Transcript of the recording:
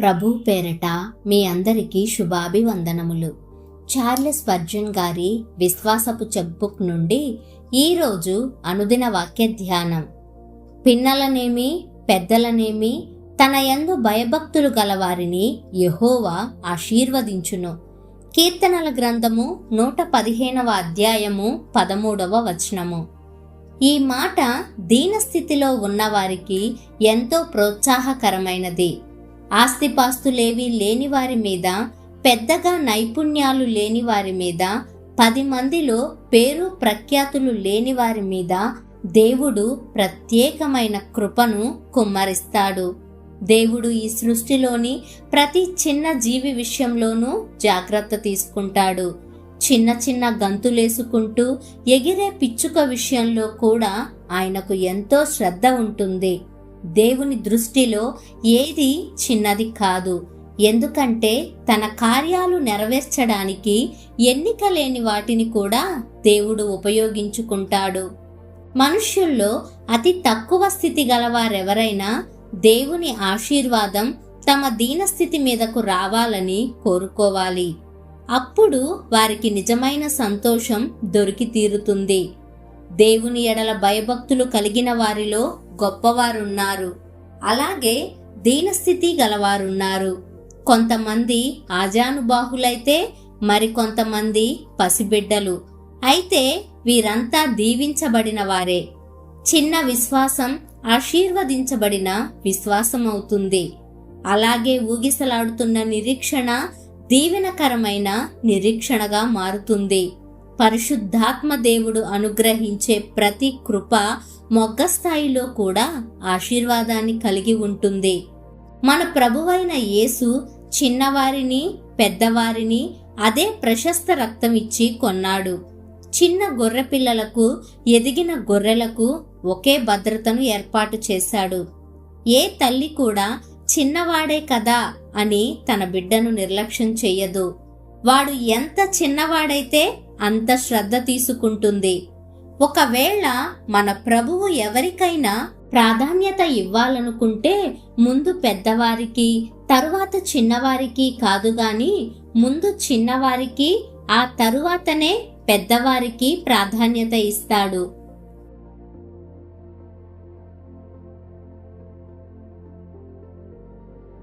ప్రభు పేరట మీ అందరికీ శుభాభివందనములు. Charles version గారి విశ్వాసపు చెక్బుక్ నుండి ఈరోజు అనుదిన వాక్య ధ్యానం. పిన్నలనేమి పెద్దలనేమి తన యందు భయభక్తులు గలవారిని యెహోవా ఆశీర్వదించును. కీర్తనల గ్రంథము నూట పదిహేనవ అధ్యాయము పదమూడవ వచనము. ఈ మాట దీనస్థితిలో ఉన్నవారికి ఎంతో ప్రోత్సాహకరమైనది. ఆస్తిపాస్తులేవి లేని వారి మీద పెద్దగా నైపుణ్యాలు లేని వారి మీద పది మందిలో పేరు ప్రఖ్యాతులు లేని వారి మీద దేవుడు ప్రత్యేకమైన కృపను కుమ్మరిస్తాడు. దేవుడు ఈ సృష్టిలోని ప్రతి చిన్న జీవి విషయంలోనూ జాగ్రత్త తీసుకుంటాడు. చిన్న చిన్న గంతులేసుకుంటూ ఎగిరే పిచ్చుక విషయంలో కూడా ఆయనకు ఎంతో శ్రద్ధ ఉంటుంది. దేవుని దృష్టిలో ఏది చిన్నది కాదు. ఎందుకంటే తన కార్యాలు నెరవేర్చడానికి ఎన్నిక లేని వాటిని కూడా దేవుడు ఉపయోగించుకుంటాడు. మనుష్యుల్లో అతి తక్కువ స్థితి గలవారెవరైనా దేవుని ఆశీర్వాదం తమ దీనస్థితి మీదకు రావాలని కోరుకోవాలి. అప్పుడు వారికి నిజమైన సంతోషం దొరికి తీరుతుంది దేవుని ఎడల భయభక్తులు కలిగిన వారిలో గొప్పవారున్నారు. అలాగే దీనస్థితి గలవారున్నారు. కొంతమంది ఆజానుబాహులైతే మరికొంతమంది పసిబిడ్డలు. అయితే వీరంతా దీవించబడిన వారే చిన్న విశ్వాసం ఆశీర్వదించబడిన విశ్వాసం అవుతుంది అలాగే ఊగిసలాడుతున్న నిరీక్షణ దీవెనకరమైన నిరీక్షణగా మారుతుంది. పరిశుద్ధాత్మ దేవుడు అనుగ్రహించే ప్రతి కృప మొగ్గ స్థాయిలో కూడా ఆశీర్వాదాన్ని కలిగి ఉంటుంది. మన ప్రభువైన యేసు చిన్నవారిని పెద్దవారిని అదే ప్రశస్త రక్తం ఇచ్చి కొన్నాడు. చిన్న గొర్రె పిల్లలకు ఎదిగిన గొర్రెలకు ఒకే భద్రతను ఏర్పాటు చేశాడు. ఏ తల్లి కూడా చిన్నవాడే కదా అని తన బిడ్డను నిర్లక్ష్యం చెయ్యదు వాడు ఎంత చిన్నవాడైతే అంత శ్రద్ధ తీసుకుంటుంది. ఒకవేళ మన ప్రభువు ఎవరికైనా ప్రాధాన్యత ఇవ్వాలనుకుంటే ముందు పెద్దవారికి తరువాత చిన్నవారికి కాదు గాని ముందు చిన్నవారికి ఆ తరువాతనే పెద్దవారికి ప్రాధాన్యత ఇస్తాడు.